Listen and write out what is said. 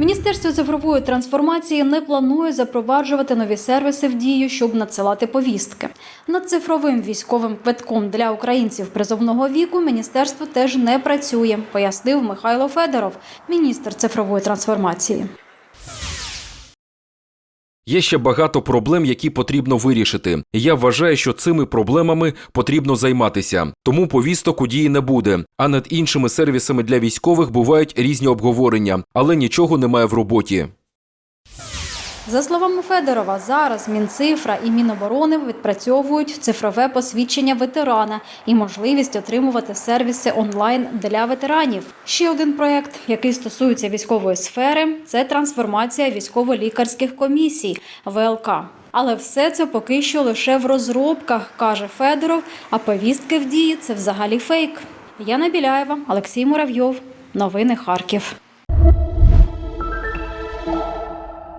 Міністерство цифрової трансформації не планує запроваджувати нові сервіси в дію, щоб надсилати повістки. Над цифровим військовим квитком для українців призовного віку міністерство теж не працює, пояснив Михайло Федоров, міністр цифрової трансформації. Є ще багато проблем, які потрібно вирішити. Я вважаю, що цими проблемами потрібно займатися. Тому повісток у дії не буде. А над іншими сервісами для військових бувають різні обговорення, але нічого немає в роботі. За словами Федорова, зараз Мінцифра і Міноборони відпрацьовують цифрове посвідчення ветерана і можливість отримувати сервіси онлайн для ветеранів. Ще один проект, який стосується військової сфери, це трансформація військово-лікарських комісій ВЛК. Але все це поки що лише в розробках, каже Федоров. А повістки в дії це взагалі фейк. Яна Біляєва, Олексій Муравйов. Новини Харків.